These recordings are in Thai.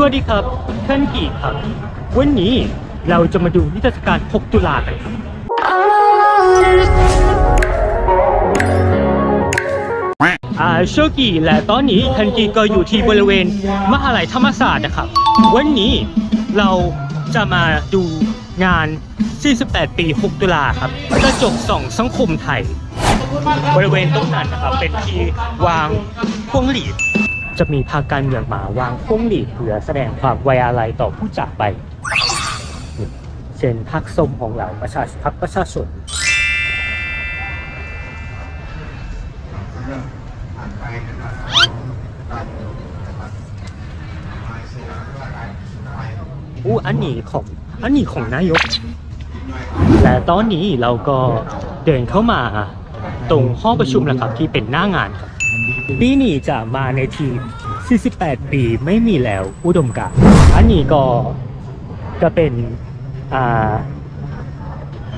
สวัสดีครับท่านกีครับ วันนี้เราจะมาดูนิทรรศการ 6 ตุลากันครับอ่าโชกีและตอนนี้ทันกีก็อยู่ที่บริเวณมหาลัยธรรมศาสตร์นะครับ วันนี้เราจะมาดูงาน 48 ปี 6 ตุลาครับ กระจกส่องสังคมไทย บริเวณตรงนั้นนะครับเป็นที่วางพวงหลีด จะมีพาการเมืองมาวางพวงหลีดเพื่อแสดงความไว้อาลัยต่อผู้จากไป เช่นพักส้มของเราประชาชนพักประชาชนอู้อันนี้ของอันนี้ของนายก และตอนนี้เราก็เดินเข้ามาตรงห้องประชุมแล้วครับที่เป็นหน้างานครับ ปีนี้จะมาในทีม 48 ปีไม่มีแล้วอุดมการอันนี้ก็จะเป็นอ่า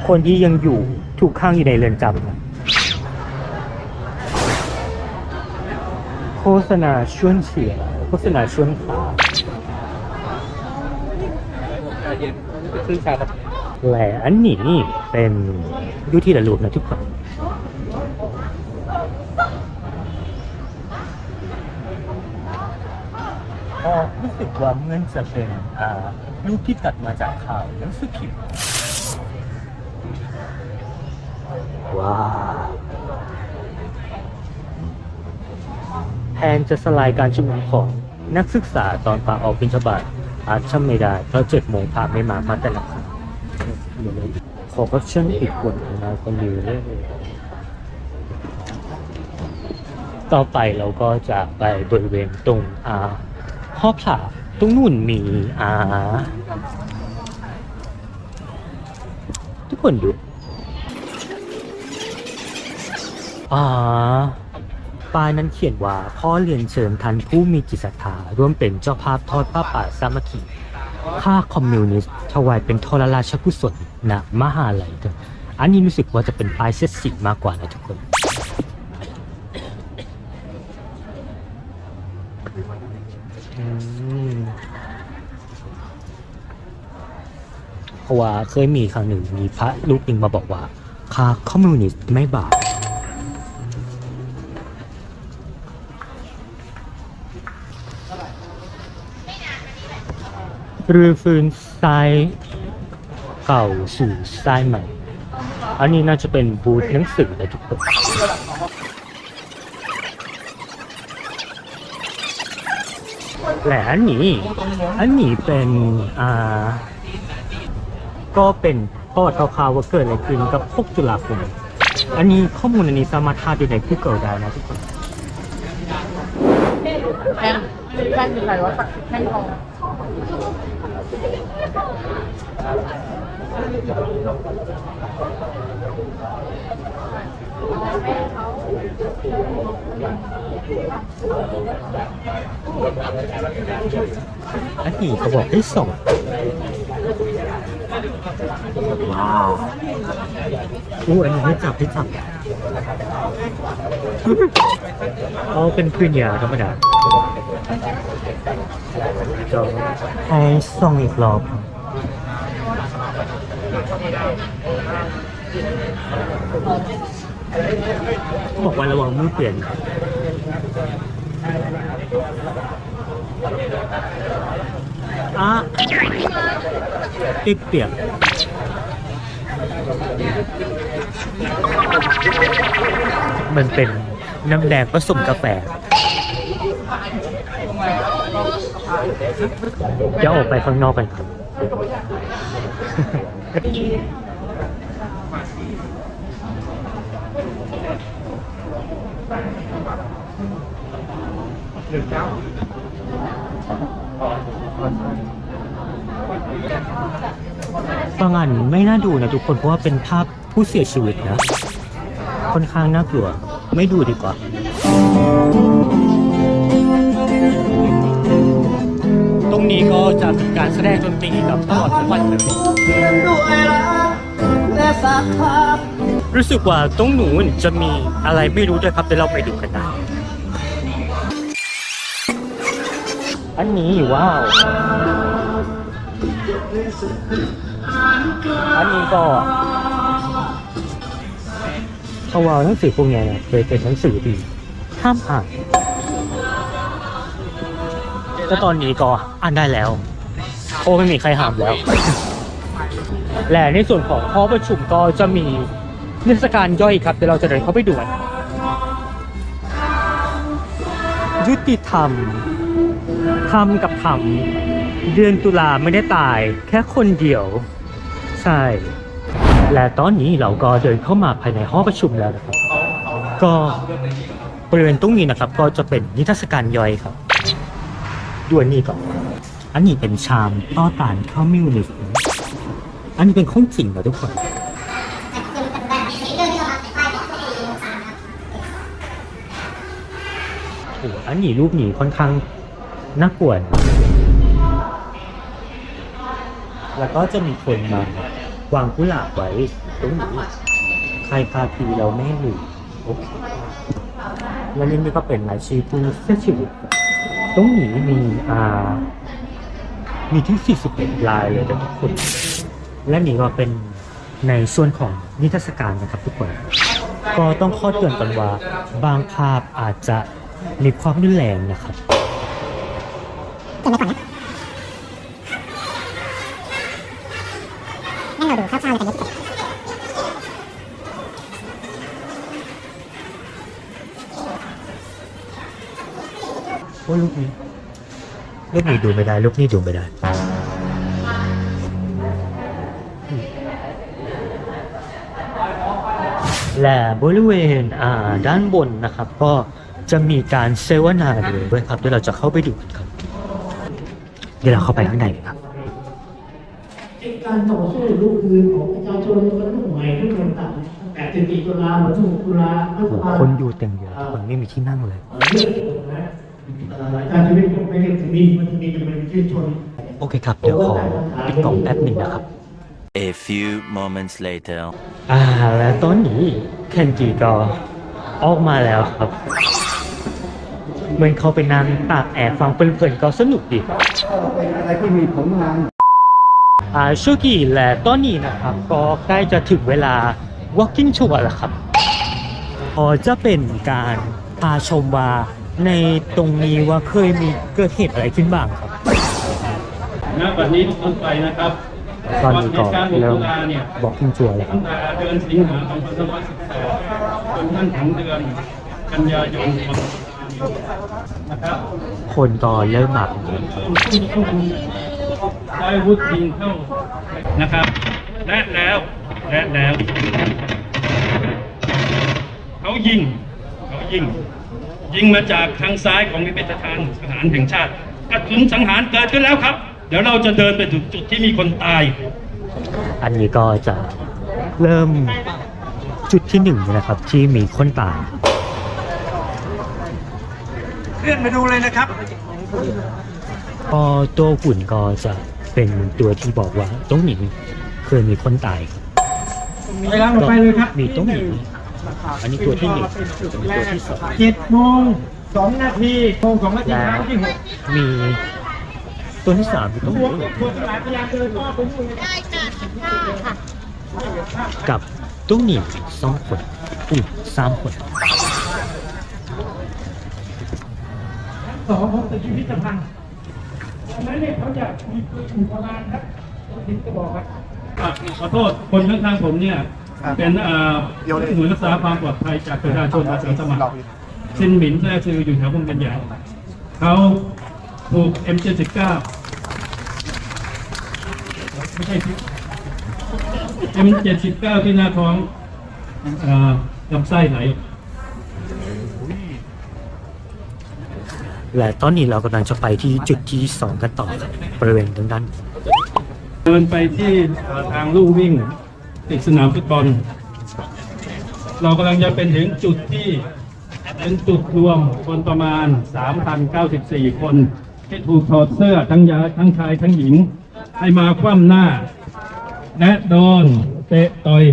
คนที่ยังอยู่ถูกข้างอยู่ในเรือนจำโฆษณาชวนเชียโฆษณาชวนขาและอันนี้เป็นยุที่ระลูกนะทุกคน อ๋อรู้สึกว่าเมือนจะเป็นรูปที่ตัดมาจากข่าวหนังสือพิมพ์ว้าวแทนจะสลายการชุมนุมของนักศึกษาตอนพาออกบิณฑบาตอาจทำไม่ได้เพราะเจ็ดโมงพาไม่มามาแต่ละครั้งขอรับเชิญอีกคนของนายคนดีเลยต่อไปเราก็จะไปบริเวณตรงอ่า ห้อผาตรงนู่นมีอ่าทุกคนดูอ่าป้ายนั้นเขียนว่าพ่อเรียนเชิญท่านผู้มีจิตศรัทธาร่วมเป็นเจ้าภาพทอดผ้าป่าสามัคคีค่าคอมมิวนิสต์ถวายเป็นทรราชกุศลณมหาลัยด้วยอันนี้รู้สึกว่าจะเป็นป้ายเซตสีมากกว่านะทุกคนอืมเพ ราะว่าเคยมีครั้งหนึ่งมีพระรูปหนึ่งมาบอกว่าค่าคอมมิวนิสต์ไม่บาปรือฟื้นทรายเก่าสู่ทรายใหม่ อันนี้น่าจะเป็นบูธหนังสือเลยทุกคนและอันนี้ อันนี้เป็นอ่า เป็นประวัติคร่าวๆว่าเกิดอะไรขึ้นกับ6ตุลาคมอันนี้ข้อมูลอันนี้สามารถหาดูใน Google ได้นะทุกคนแท่งแท่งคือใครวะสักแท่งทองอันนี้เขาบอกให้ส่ง ว้าวอู้อันนี้ให้จับให้จับ เอาเป็นพื้นยาธรรมดาจะให้ส่งอีกรอบบอกว่าระวังมือเปลี่ยนอะติด เปียกมันเป็นน้ำแดงผสมกาแฟ จะออกไปข้างนอกกันครับ บางอันไม่น่าดูนะทุกคนเพราะว่าเป็นภาพผู้เสียชีวิตนะ ค่อนข้างน่ากลัว ไม่ดูดีกว่าตรงนี้ก็จะเป็นการแสดงดนตรีกับตลอดทั้งวันเลยรู้สึกว่าตรงหนูจะมีอะไรไม่รู้ด้วยครับเดี๋ยวเราไปดูกันนะอันนี้ว้าว อันนี้ก็เขาว่าหนังสือพวกเนี้ยเนี่ยเคยเป็นหนังสือดีห้ามอ่านแต่ตอนนี้ก็อ่านได้แล้วโอ้ไม่มีใครห้ามแล้ว และในส่วนของหอประชุมก็จะมีนิทรรศการย่อยครับเดี๋ยวเราจะเดินเข้าไปดูกันยุติธรรมธรรมกับธรรม เดือนตุลาไม่ได้ตายแค่คนเดียว ใช่ และตอนนี้เราก็เดินเข้ามาภายในห้องประชุมแล้วนะครับ ก็บริเวณตรงนี้นะครับ ก็จะเป็นนิทรรศการย่อยครับดวนนี้ก่อนอันนี้เป็นชามต้อตานข้าวมิวนิสอันนี้เป็นของจริงเหรอทุกคนโอ้อันนี้รูปนี้ค่อนข้างน่ากลัวนะ แล้วก็จะมีคนมาวางกุหลาบไว้ตรงนี้ใครพาทีเราไม่ให้โอเคแล้วนี่ก็เป็นรายชื่อผู้เสียชีวิตตรงนี้มีอ่ามีที่ 41ลายเลยนะทุกคน และนี่ก็เป็นในส่วนของนิทรรศการนะครับทุกคน ก็ต้องข้อเตือนกันว่า บางภาพอาจจะมีความรุนแรงนะครับงั้นเราดูคร่าวๆเลยกันโอ้ยลูกนี้ลูกนี้ดูไม่ได้ ลูกนี้ดูไม่ได้และบริเวณอ่าด้านบนนะครับ ก็จะมีการเซวนาด้วยครับเดี๋ยวเราจะเข้าไปดูกันครับ เดี๋ยวเราเข้าไปข้างในกันครับ การต่อสู้ลูกคืนของประชาชนมันต้องใหม่ทุกคนต่างๆแต่สิบสี่ตุลาเหมือนสมุตุลารัฐโอ้โหบาลคนอยู่เต็มเยอะคนไม่มีที่นั่งเลยเลือกนะเอ่อการชีวิตผมไม่ได้ถึงมีมันจะมีจะเป็นชื่นชน โอเคครับ เดี๋ยวขอปิดกล่องแป๊บหนึ่งนะครับ A few moments later. อ่าและตอนนี้เคนจิก็ออกมาแล้วครับเหมือนเขาไปนั่งตากแอร์ฟังเพลินๆก็สนุกดีเป็นอะไรที่มีผลงานอ่า ชูกิและตอนนี้นะครับ ก็ใกล้จะถึงเวลา walking tour แล้วครับพอจะเป็นการพาชมว่าในตรงนี้ว่าเคยมีเกิดเหตุอะไรขึ้นบ้างครับณบัดนี้ต้นไปนะครับตอนนี้ก็เหตุการณ์6เริ่มตุลาเนี่ย walking tour แล้วครัตั้บงแต่เดือนสิงหาคม2518จนท่านถึงเดือนกันยายนนะครับคนก็เริ่มมาใช้อาวุธยิงเข้านะครับ และแล้วและแล้วเขายิงเขายิง ยิงมาจากทางซ้ายของวิพิธภัณฑ์ทหารแห่งชาติกระสุนสังหารเกิดขึ้นแล้วครับ เดี๋ยวเราจะเดินไปถึงจุดที่มีคนตาย อันนี้ก็จะเริ่มจุดที่หนึ่งนะครับ ที่มีคนตายเลื่อนไปดูเลยนะครับ พอตัวหุ่นก็จะเป็นตัวที่บอกว่าตรงนี้เคยมีคนตายครับไปล้างไปเลยครับมีตรงนี้อันนี้ตัวที่หนึ่งเป็นตัวที่สองเจ็ดโมงสองนาทีโมงสองนาทีและครั้งที่หกมีตัวที่สามอยู่ตรงพวนี้กพวกทั้งหลายพยายามเดินเข้าไปนู่นเลยกับตรงนี้สองคนอุ้ยสามคนสองของตึกพิพิธภัณฑ์ตร งนั้นเนี่ยเขาจะมีปืนโบราณครับถึงจะบอกครับอะขอโทษคนข้างๆผมเนี่ย เป็นเอ่อหน่วยรักษาความปลอดภัยจากประชาชนอาสาสมัครซินหมินแท้ซืออยู่แถววงเวียนใหญ่เขาถูก M79 ไม่ใช่ที่ M79 ที่หน้าท้องเอ่อลำไส้ไหล และตอนนี้เรากำลังจะไปที่จุดที่สองกันต่อครับบริเวณทางด้านเดินไปที่ทางลู่วิ่งติดสนามฟุตบอล เรากำลังจะเป็นถึงจุดที่เป็นจุดรวมคนประมาณ 3,094 คนที่ถูกถอดเสื้อทั้งยาทั้งชายทั้งหญิง ให้มาคว่ำหน้า และโดนเตะต่อย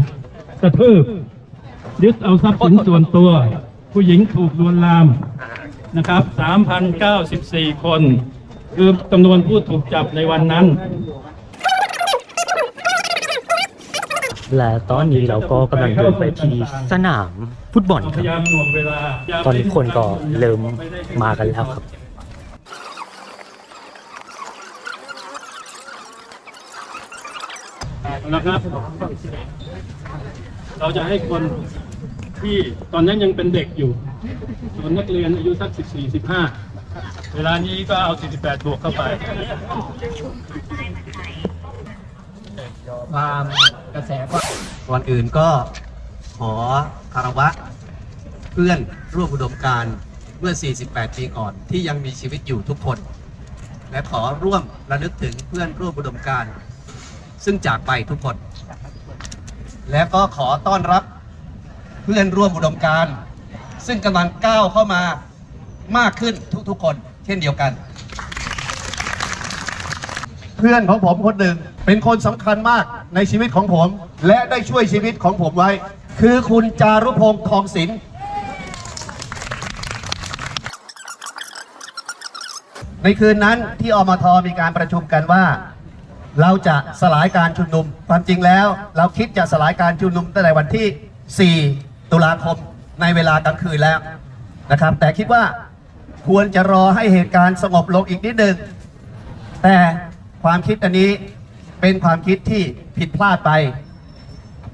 กระทืบยึดเอาทรัพย์สินส่วนตัว ผู้หญิงถูกลวนลาม นะครับ 3,094 คน คือจำนวนผู้ถูกจับในวันนั้น และตอนนี้เราก็กำลังเดินไปที่สนามฟุตบอลคพรับ ยายามหน่วงเวลาตอนนี้คนก็เริ่มมากันแล้วครับ นะครับ เราจะให้คน ที่ตอนนั้นยังเป็นเด็กอยู่ส่วนนักเรียนอายุสัก 14 15 เวลานี้ก็เอา 48 บวกเข้าไปความกระแสก็ก่อนอื่นก็ขอคารวะ เพื่อนร่วมอุดมการเมื่อ 48 ปีก่อนที่ยังมีชีวิตอยู่ทุกคน และขอร่วมระลึกถึงเพื่อนร่วมอุดมการ ซึ่งจากไปทุกคน และก็ขอต้อนรับ เพื่อนร่วมอุดมการณ์ ซึ่งกำลังก้าวเข้ามามากขึ้นทุกๆคน เช่นเดียวกัน เพื่อนของผมคนหนึ่งเป็นคนสำคัญมากในชีวิตของผม และได้ช่วยชีวิตของผมไว้ คือคุณจารุพงศ์ทองศิลป์ในคืนนั้นที่อมทมีการประชุมกันว่า เราจะสลายการชุมนุม ความจริงแล้ว เราคิดจะสลายการชุมนุมตั้งแต่วันที่ 4 ตุลาคมในเวลากลางคืนแล้วนะครับ แต่คิดว่าควรจะรอให้เหตุการณ์สงบลงอีกนิดหนึ่งแต่ความคิดอันนี้เป็นความคิดที่ผิดพลาดไป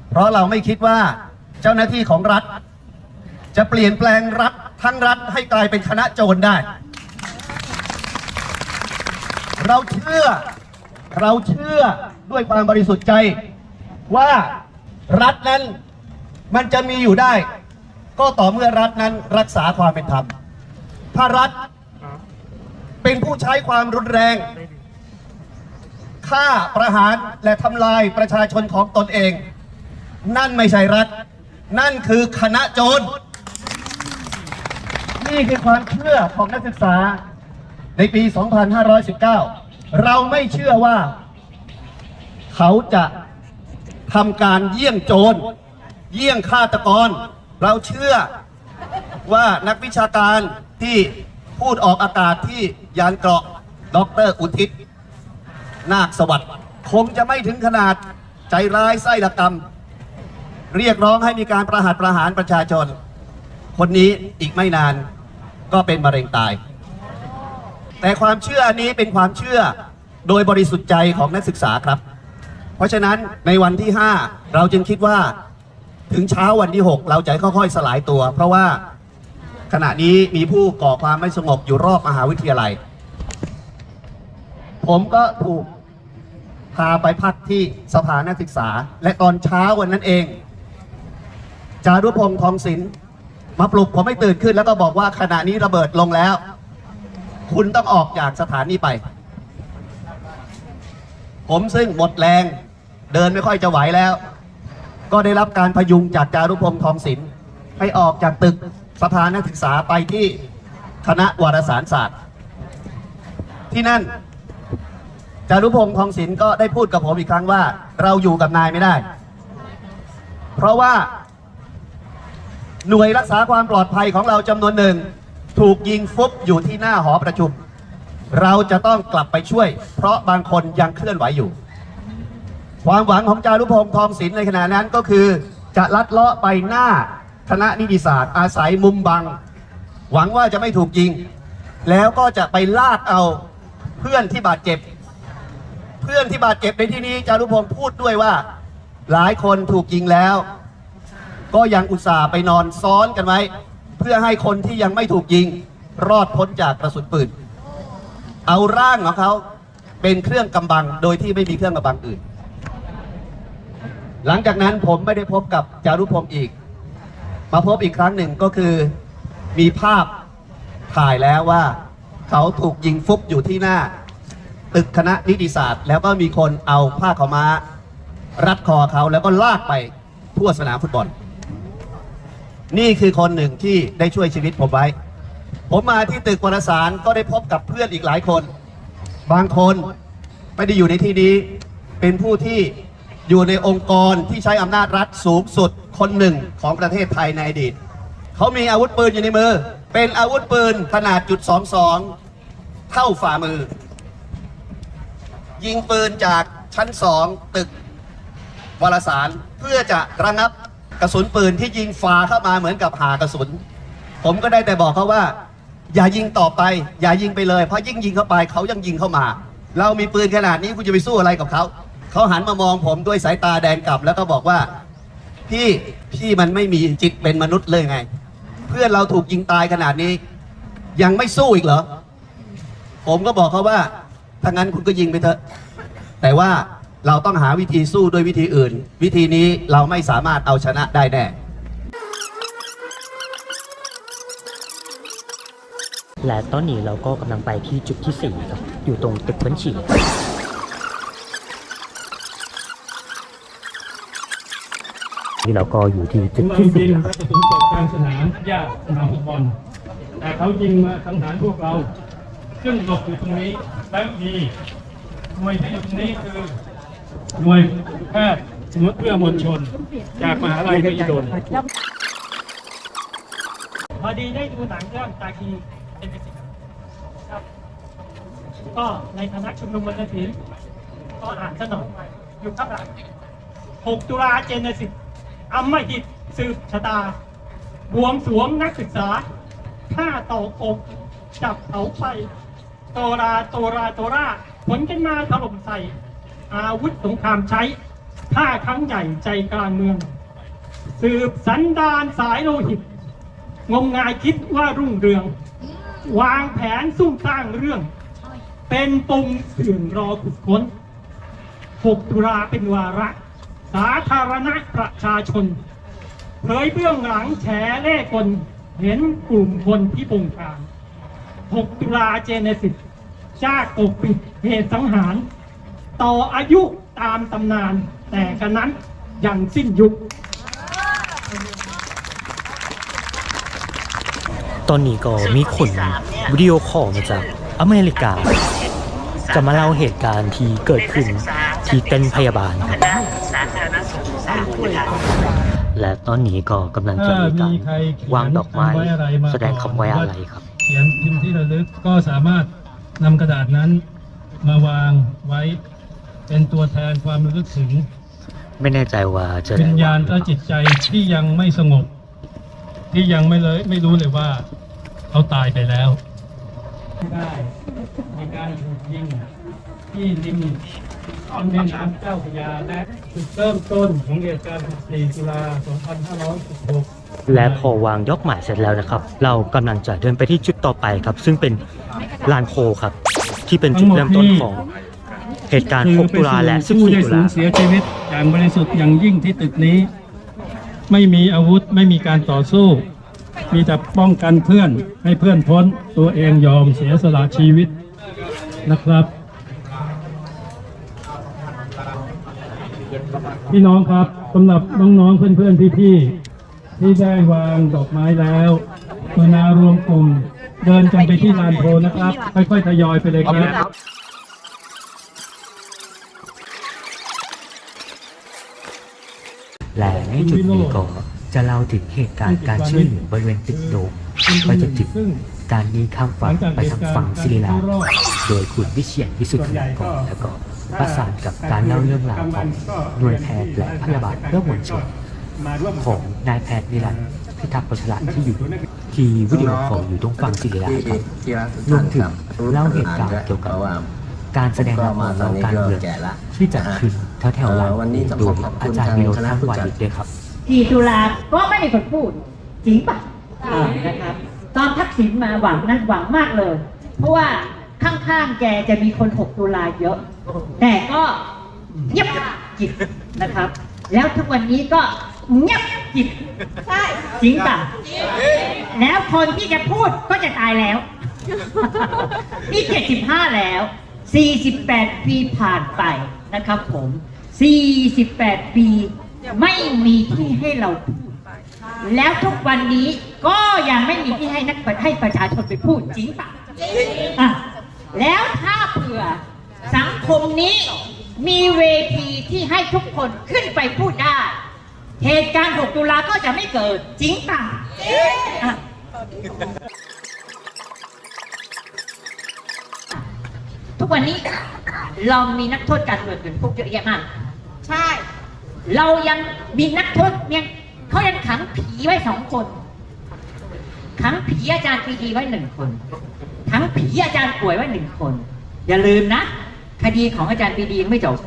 เพราะเราไม่คิดว่าเจ้าหน้าที่ของรัฐ จะเปลี่ยนแปลงรัฐทั้งรัฐให้กลายเป็นคณะโจรได้ เราเชื่อเราเชื่อด้วยความบริสุทธิ์ใจว่ารัฐนั้น มันจะมีอยู่ได้ ก็ต่อเมื่อรัฐนั้นรักษาความเป็นธรรม ถ้ารัฐเป็นผู้ใช้ความรุนแรงฆ่าประหารและทำลายประชาชนของตนเอง นั่นไม่ใช่รัฐ นั่นคือคณะโจรนี่คือความเชื่อของนักศึกษาในปี 2519 เราไม่เชื่อว่า เขาจะทำการเยี่ยงโจร เยี่ยงฆาตกร เราเชื่อว่านักวิชาการที่พูดออกอากาศที่ยานเกราะดอกเตอรอุทิศ นาคสวัสดิ์คงจะไม่ถึงขนาดใจร้ายไส้ละกรรม เรียกร้องให้มีการประหารประหารประชาชน คนนี้อีกไม่นานก็เป็นมะเร็งตาย แต่ความเชื่อนนี้เป็นความเชื่อโดยบริสุทธิ์ใจของนักศึกษาครับ เพราะฉะนั้นในวันที่ 5 เราจึงคิดว่า ถึงเช้าวันที่ 6 เราจะค่อยๆสลายตัว เพราะว่าขณะนี้มีผู้ก่อความไม่สงบอยู่รอบมหาวิทยาลัย ผมก็ถูกพาไปพักที่สภานักศึกษา และตอนเช้าวันนั้นเอง จารุพงศ์ทองศิลป์มาปลุกผมให้ตื่นขึ้น แล้วก็บอกว่าขณะนี้ระเบิดลงแล้ว คุณต้องออกจากสถานีไป ผมซึ่งหมดแรง เดินไม่ค่อยจะไหวแล้ว ก็ได้รับการพยุงจากจารุพงศ์ทองศิลป์ให้ออกจากตึกสภานักศึกษาไปที่คณะวารสารศาสตร์ ที่นั่น จารุพงศ์ทองศิลป์ก็ได้พูดกับผมอีกครั้งว่า เราอยู่กับนายไม่ได้ เพราะว่า หน่วยรักษาความปลอดภัยของเราจำนวนหนึ่ง ถูกยิงฟุบอยู่ที่หน้าหอประชุม เราจะต้องกลับไปช่วย เพราะบางคนยังเคลื่อนไหวอยู่ ความหวังของจารุพงศ์ทองศิลป์ในขณะนั้นก็คือ จะลัดเลาะไปหน้าคณะนิติศาสตร์ อาศัยมุมบัง หวังว่าจะไม่ถูกยิง แล้วก็จะไปลากเอาเพื่อนที่บาดเจ็บ เพื่อนที่บาดเจ็บในที่นี้จารุพงศ์พูดด้วยว่า หลายคนถูกยิงแล้ว ก็ยังอุตส่าห์ไปนอนซ้อนกันไว้ เพื่อให้คนที่ยังไม่ถูกยิง รอดพ้นจากกระสุนปืน เอาร่างของเขาเป็นเครื่องกำบังโดยที่ไม่มีเครื่องกำบังอื่น หลังจากนั้นผมไม่ได้พบกับจารุพงศ์อีก มาพบอีกครั้งหนึ่งก็คือมีภาพถ่ายแล้วว่า เขาถูกยิงฟุบอยู่ที่หน้า ตึกคณะนิติศาสตร์ แล้วก็มีคนเอาผ้าขาวม้า รัดคอเขาแล้วก็ลากไปทั่วสนามฟุตบอล นี่คือคนหนึ่งที่ได้ช่วยชีวิตผมไว้ ผมมาที่ตึกวารสารก็ได้พบกับเพื่อนอีกหลายคน บางคนไม่ได้อยู่ในที่นี้เป็นผู้ที่ อยู่ในองค์กรที่ใช้อำนาจรัฐสูงสุดคนหนึ่งของประเทศไทยในอดีต เขามีอาวุธปืนอยู่ในมือ เป็นอาวุธปืนขนาดจุด22 เท่าฝ่ามือ ยิงปืนจากชั้นสองตึกวารสารเพื่อจะระงับกระสุนปืนที่ยิงฟ้าเข้ามาเหมือนกับหากระสุน ผมก็ได้แต่บอกเขาว่า อย่ายิงต่อไป อย่ายิงไปเลยเพราะยิ่งยิงเข้าไปเขายังยิงเข้ามา เรามีปืนขนาดนี้คุณจะไปสู้อะไรกับเขา เขาหันมามองผมด้วยสายตาแดงกลับ แล้วก็บอกว่า พี่พี่มันไม่มีจิตเป็นมนุษย์เลยไง เพื่อนเราถูกยิงตายขนาดนี้ ยังไม่สู้อีกเหรอ ผมก็บอกเขาว่าถ้างั้นคุณก็ยิงไปเถอะ แต่ว่าเราต้องหาวิธีสู้ด้วยวิธีอื่น วิธีนี้เราไม่สามารถเอาชนะได้แน่และตอนนี้เราก็กำลังไปที่จุดที่ 4 ครับ อยู่ตรงตึกบัญชีนี่ ที่เราก็อยู่ที่จุดเครื่อที่งบิน4กระสุนตกกลางสนามหญ้าสนามฟุตบอลแต่เขายิงมาสังหารพวกเรา ซึ่งหลบอยู่ตรงนี้และมีหน่วยที่อยู่ตรงนี้คือหน่วยแพทย์สมุดเพื่อมวลชน จากมหาลัยมหิดลพอดีได้ดูหนังเรื่องตาคีเป็นสิครับ ก็ในฐานะชุมนุมวันศิลป์ก็อ่านซะหน่อยอยู่ข้างหลัง 6 ตุลาเจนสิบ อำมหิตสืบชะตา บวงสวงนักศึกษาฆ่าต่ออกจับเขาไปโตราโตราโตราผลกันมาถล่มใส่ อาวุธสงครามใช้ฆ่าครั้งใหญ่ใจกลางเมือง สืบสันดานสายโลหิต งมงายคิดว่ารุ่งเรือง วางแผนซุ่มสร้างเรื่อง เป็นปมสื่นรอขุดค้น 6 ตุลาเป็นวาระ สาธารณะประชาชนเผยเบื้องหลังแฉเล่กลเห็นกลุ่มคนที่บงการ 6 ตุลาเจเนซิสจากปกปิดเหตุสังหาร ต่ออายุตามตำนาน แต่กันนั้นยังสิ้นยุคตอนนี้ก็มีคนวิดีโอคอลมาจากอเมริกา จะมาเล่าเหตุการณ์ที่เกิดขึ้นที่เต้นพยาบาลครับ และตอนนี้ก็กำลังจะถ้ามีกามีรใครเขียนวางดอกไม้คำไว้อะไรมาแสดงคำไว้อะไรครับ เขียนพิมพ์ที่ระลึกก็สามารถนำกระดาษนั้นมาวางไว้เป็นตัวแทนความระลึกถึงไม่แน่ใจว่าจะวิได้ญญาณวงหรือเปและล่าจิตใจที่ยังไม่สงบ ที่ยังไม่เลยไม่รู้เลยว่าเขาตายไปแล้วได้มีการถูกยิงที่ริมตอนแม่น้ำเจ้าพระยาและ จุดเริ่มต้นของเหตุการณ์ 14 ตุลา 2516และพอวางยกหมายเสร็จแล้วนะครับ เรากำลังจะเดินไปที่จุดต่อไปครับ ซึ่งเป็นลานโคครับ ที่เป็นจุดเริ่มต้นของเหตุการณ์ 6 ตุลาและ ผู้ได้14 ตุสูลาญเสียชีวิตอย่างบริสุทธิ์อย่างยิ่งที่ตึกนี้ ไม่มีอาวุธไม่มีการต่อสู้ มีแต่ป้องกันเพื่อนให้เพื่อนพ้นตัวเองยอมเสียสละชีวิตนะครับ พี่น้องครับสำหรับน้องๆเพื่อนๆพี่ๆที่ได้วางดอกไม้แล้วกรุณารวมกลุ่ม เดินกันไปที่ลานโพนะครับ ค่อยๆทยอยไปเลยครับและในจุดนี้ก็จะเล่าถึงเหตุการณ์การช่วยเหลือบริเวณตึกโดมไปจนถึงการมีข้ามฝั่งไปทางฝั่งศิริราชโดยคุณวิเชียรวิสุทธิกรแล้วก็ ประสานกับการเล่าเรื่องราวของหน่วยแพทย์และพยาบาลเพื่อมวลชนของนายแพทย์นิรันดร์พิทักษ์ประชาที่อยู่ที่วิดีโอคอลอยู่ตรงฝั่งศิริราชครับรวมถึงเล่าเหตุการณ์เกี่ยวกับการแสดงละครของการเมืองที่จัดขึ้นแถวๆลานวันนี้จะโดขอยขอบคุณอาจารย์วิโรจน์ทางคณะท่านผู้วาจัดนิชด้วยครับสี่ตุลาก็ไม่มีคนพูดจริงป่ะอ่านะครับ ตอนทักษิณมาหวังนะหวังมากเลย เพราะว่า ข้างๆแกจะมีคน6ตุลาเยอะ แต่ก็เงียบกิบนะครับ แล้วทุกวันนี้ก็เงียบกิบใช่จริงป่ะแล้วคนที่จะพูดก็จะตายแล้ว นี่ 75 แล้ว 48 ปีผ่านไปนะครับผม 48 ปีไม่มีที่ให้เราพูด แล้วทุกวันนี้ก็ยังไม่มีที่ให้นักให้ประชาชนไปพูดจริงปะอะ แล้วถ้าเผื่อสังคมนี้มีเวทีที่ให้ทุกคนขึ้นไปพูดได้ เหตุการณ์ 6 ตุลาก็จะไม่เกิด จริงปะอะทุกวันนี้เรามีนักโทษการเมืองเป็นพวกเยอะแยะมาก ใช่ เรายังมีนักโทษยังเขายังขังผีไว้สองคน ขังผีอาจารย์ปรีดีไว้หนึ่งคน ขังผีอาจารย์ป่วยไว้หนึ่งคน อย่าลืมนะ คดีของอาจารย์ปีดียังไม่จบ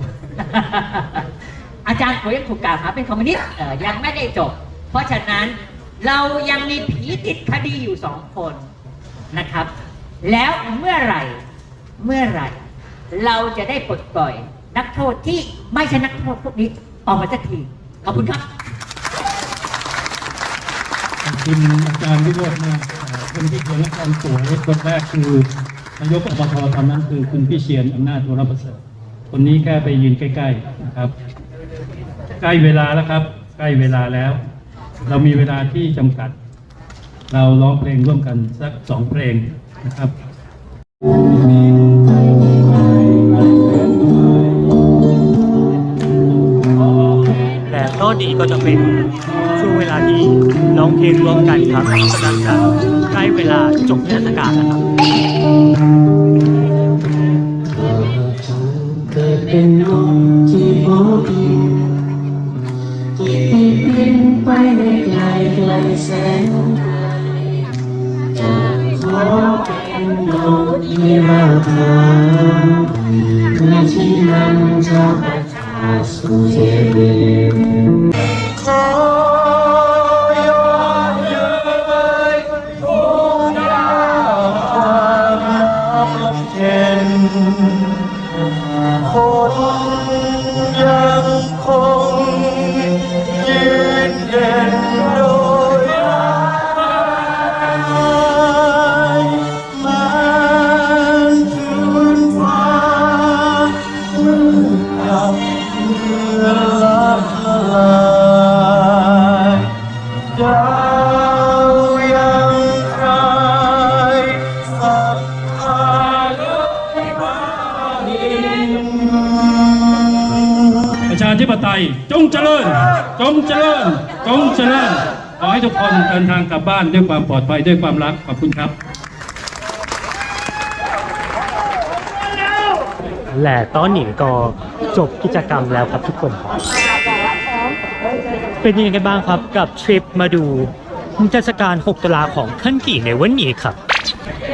อาจารย์ป่วยยังถูกกล่าวหาเป็นคอมมิวนิสต์ยังไม่ได้จบ เพราะฉะนั้นเรายังมีผีติดคดีอยู่สองคนนะครับ แล้วเมื่อไหร่เมื่อไหร่ เราจะได้ปลดปล่อย นักโทษที่ไม่ใช่นักโทษพวกนี้ออกมาสักทีขอบคุณครับ ขอบคุณอาจารย์วิโรจน์มากคนที่เขียนละครสวยคนแรกคือนายกอบตตอนนั้นคือคุณพี่เชียนอำนาจวรประเสริฐคนนี้แค่ไปยืนใกล้ๆนะครับ ใกล้เวลาแล้วครับ ใกล้เวลาแล้ว เรามีเวลาที่จำกัด เราร้องเพลงร่วมกันสักสองเพลงนะครับและตอนนี้ก็จะเป็นช่ว ลาที่ร้องเพลงร่วมกันครับกำลังจะใกล้เวลาจบเทศกาลแล้วครับเป็นคนที่พอเพียงที่เป็นไปในไกลไกลแสนจะขอเป็นโลกที่ราคาเพื่อที่นำชาวประชาสู่เสรีข ดินทางกลับบ้านด้วยความปลอดภัยด้วยความรักขอบคุณครับ และตอนนี้ก็จบกิจกรรมแล้วครับทุกคน เป็นยังไงกันบ้างครับกับทริปมาดูเทศกาล6ตุลาของคันกีในวันนี้ครับ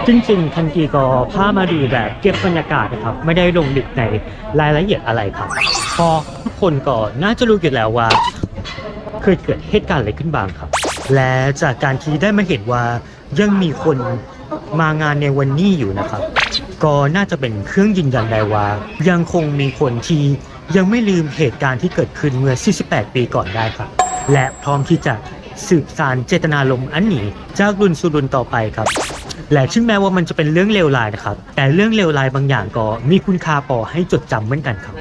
จริงๆคันกีก็พามาดูแบบเก็บบรรยากาศนะครับ ไม่ได้ลงลึกในรายละเอียดอะไรครับ พอทุกคนก็น่าจะรู้อยู่แล้วว่า เคยเกิดเหตุการณ์อะไรขึ้นบ้างครับ และจากการที่ได้มาเห็นว่ายังมีคนมางานในวันนี้อยู่นะครับ ก็น่าจะเป็นเครื่องยืนยันได้ว่า ยังคงมีคนที่ยังไม่ลืมเหตุการณ์ที่เกิดขึ้นเมื่อ 48 ปีก่อนได้ครับ และพร้อมที่จะสืบสานเจตนารมณ์อันนี้จากรุ่นสู่รุ่นต่อไปครับ และถึงแม้ว่ามันจะเป็นเรื่องเลวร้ายนะครับ แต่เรื่องเลวร้ายบางอย่างก็มีคุณค่าพอให้จดจำเหมือนกันครับ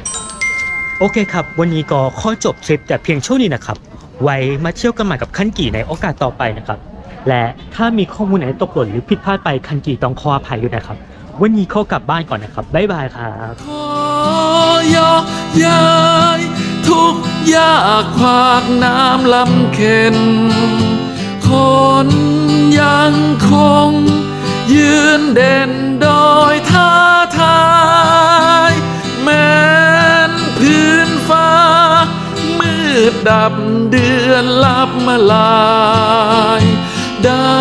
โอเคครับ วันนี้ก็ขอจบทริปแต่เพียงเท่านี้นะครับ ไว้มาเที่ยวกันใหม่กับคันกี่ในโอกาสต่อไปนะครับ และถ้ามีข้อมูลไหนตกหล่นหรือผิดพลาดไปคันกี่ต้องขออภัยด้วยนะครับ วันนี้ขอกลับบ้านก่อนนะครับ บ๊ายบายครับขอยกย้ายทุกยากขวากน้ำลำเข็นคนยังคง ยืนเด่นโดยท้าทาย แม้นพื้นฟ้า ดดับเดือนลับมาลายดา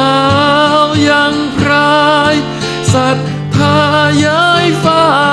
วยังพรายสัตว์ายายฟ้า